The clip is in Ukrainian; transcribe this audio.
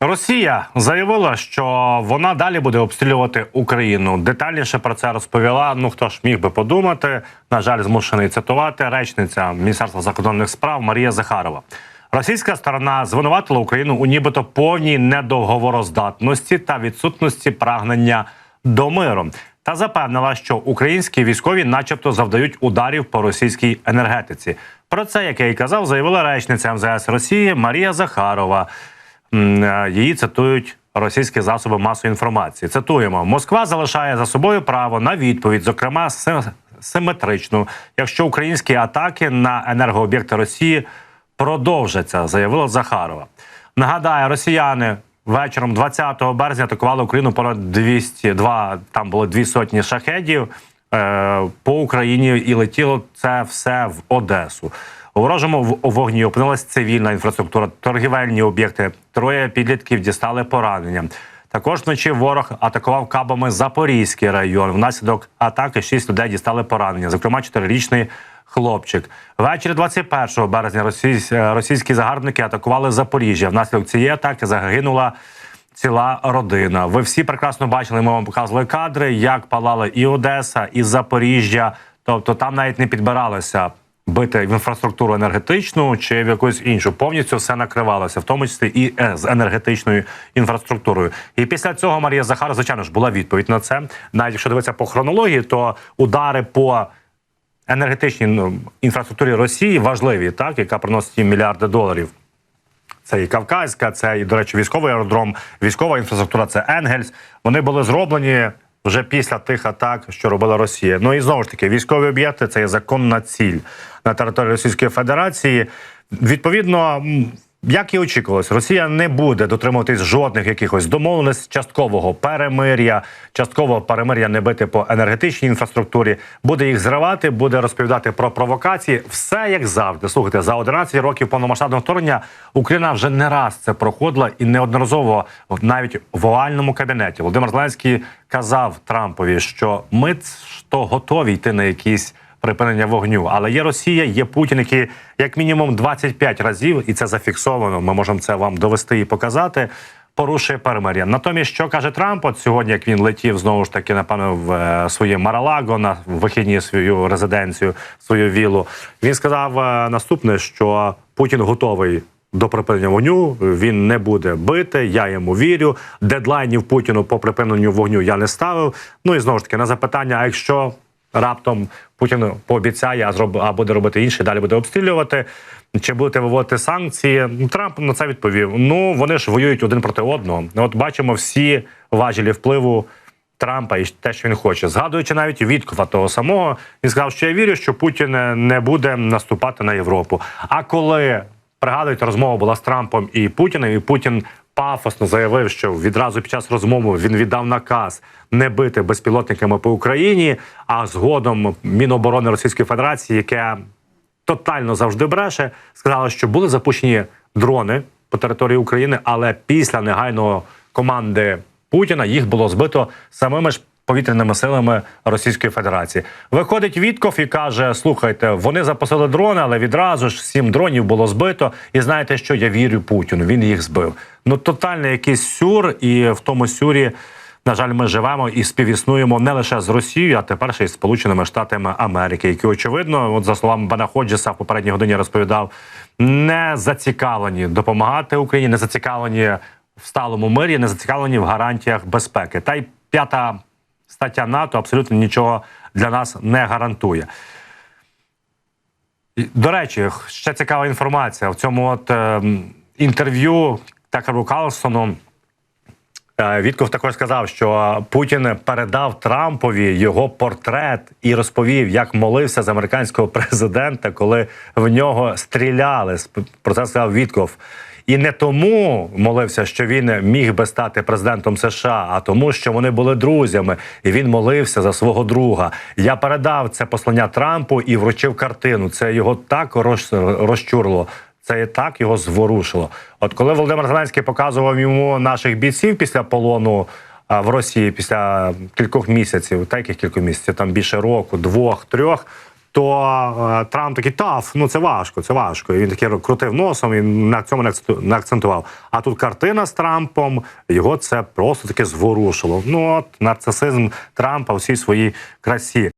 Росія заявила, що вона далі буде обстрілювати Україну. Детальніше про це розповіла. Ну хто ж міг би подумати? На жаль, змушений цитувати речниця Міністерства закордонних справ Марія Захарова. Російська сторона звинуватила Україну у нібито повній недоговороздатності та відсутності прагнення до миру. Та запевнила, що українські військові, начебто, завдають ударів по російській енергетиці. Про це, як я і казав, заявила речниця МЗС Росії Марія Захарова. Е, Її цитують російські засоби масової інформації. Цитуємо: Москва залишає за собою право на відповідь, зокрема си- симетричну, якщо українські атаки на енергооб'єкти Росії продовжаться, заявила Захарова. Нагадаю, росіяни вечором 20 березня атакували Україну понад 202, там було дві сотні шахедів е, по Україні, і летіло це все в Одесу. У ворожому вогні опинилась цивільна інфраструктура, торгівельні об'єкти. Троє підлітків дістали поранення. Також вночі ворог атакував кабами Запорізький район. Внаслідок атаки шість людей дістали поранення, зокрема чотирирічний хлопчик. Ввечері 21 березня е, російські загарбники атакували Запоріжжя. Внаслідок цієї атаки загинула ціла родина. Ви всі прекрасно бачили. Ми вам показували кадри, як палали і Одеса, і Запоріжжя. Тобто там навіть не підбиралися бити в інфраструктуру енергетичну чи в якусь іншу. Повністю все накривалося, в тому числі і е, з енергетичною інфраструктурою. І після цього Марія Захар, звичайно ж, була відповідь на це. Навіть якщо дивитися по хронології, то удари по енергетичній ну, інфраструктурі Росії важливі, так яка приносить мільярди доларів. Це і Кавказька, це і, до речі, військовий аеродром, військова інфраструктура це Енгельс. Вони були зроблені вже після тих атак, що робила Росія. Ну і знову ж таки, військові об'єкти це є законна ціль на території Російської Федерації. Відповідно, як і очікувалось, Росія не буде дотримуватись жодних якихось домовленостей часткового перемир'я, часткового перемир'я не бити по енергетичній інфраструктурі, буде їх зривати, буде розповідати про провокації. Все як завжди. Слухайте, за 11 років повномасштабного вторгнення Україна вже не раз це проходила і неодноразово навіть в овальному кабінеті. Володимир Зеленський казав Трампові, що ми то готові йти на якісь припинення вогню. Але є Росія, є Путін, які як мінімум 25 разів, і це зафіксовано. Ми можемо це вам довести і показати. Порушує перемир'я. Натомість, що каже Трамп, от сьогодні, як він летів знову ж таки, напевно, в е, своє Маралаго на вихідні свою резиденцію, свою віллу. Він сказав е, наступне, що Путін готовий. До припинення вогню він не буде бити. Я йому вірю. Дедлайнів Путіну по припиненню вогню я не ставив. Ну і знову ж таки на запитання: а якщо раптом Путін пообіцяє, а зроб а буде робити інше, далі буде обстрілювати. Чи будете виводити санкції? Трамп на це відповів: ну вони ж воюють один проти одного. От бачимо всі важелі впливу Трампа і те, що він хоче, згадуючи навіть Віткова того самого, він сказав, що я вірю, що Путін не буде наступати на Європу. А коли пригадуєте, розмова була з Трампом і Путіним, і Путін пафосно заявив, що відразу під час розмови він віддав наказ не бити безпілотниками по Україні. А згодом Міноборони Російської Федерації, яке тотально завжди бреше, сказала, що були запущені дрони по території України, але після негайного команди Путіна їх було збито самими ж. Повітряними силами Російської Федерації виходить Вітков і каже: слухайте, вони запустили дрони, але відразу ж сім дронів було збито. І знаєте, що я вірю Путіну. Він їх збив. Ну тотальний якийсь сюр, і в тому сюрі, на жаль, ми живемо і співіснуємо не лише з Росією, а тепер ще й з Сполученими Штатами Америки, які очевидно, от за словами Бена Ходжеса в попередній годині розповідав, не зацікавлені допомагати Україні, не зацікавлені в сталому мирі, не зацікавлені в гарантіях безпеки. Та й п'ята стаття НАТО абсолютно нічого для нас не гарантує. До речі, ще цікава інформація в цьому от е, інтерв'ю Такеру Карлсону. Е, також сказав, що Путін передав Трампові його портрет і розповів, як молився з американського президента, коли в нього стріляли. Про це сказав Вітков. І не тому молився, що він міг би стати президентом США, а тому, що вони були друзями, і він молився за свого друга. Я передав це послання Трампу і вручив картину. Це його так роз- розчурло. Це і так його зворушило. От коли Володимир Зеленський показував йому наших бійців після полону в Росії після кількох місяців, та яких кількох місяців, там більше року, двох, трьох. То е, Трамп такий таф, ну це важко, це важко. І він такий крутив носом і на цьому не акцентував. А тут картина з Трампом його це просто таке зворушило. Ну от нарцисизм Трампа у всій своїй красі.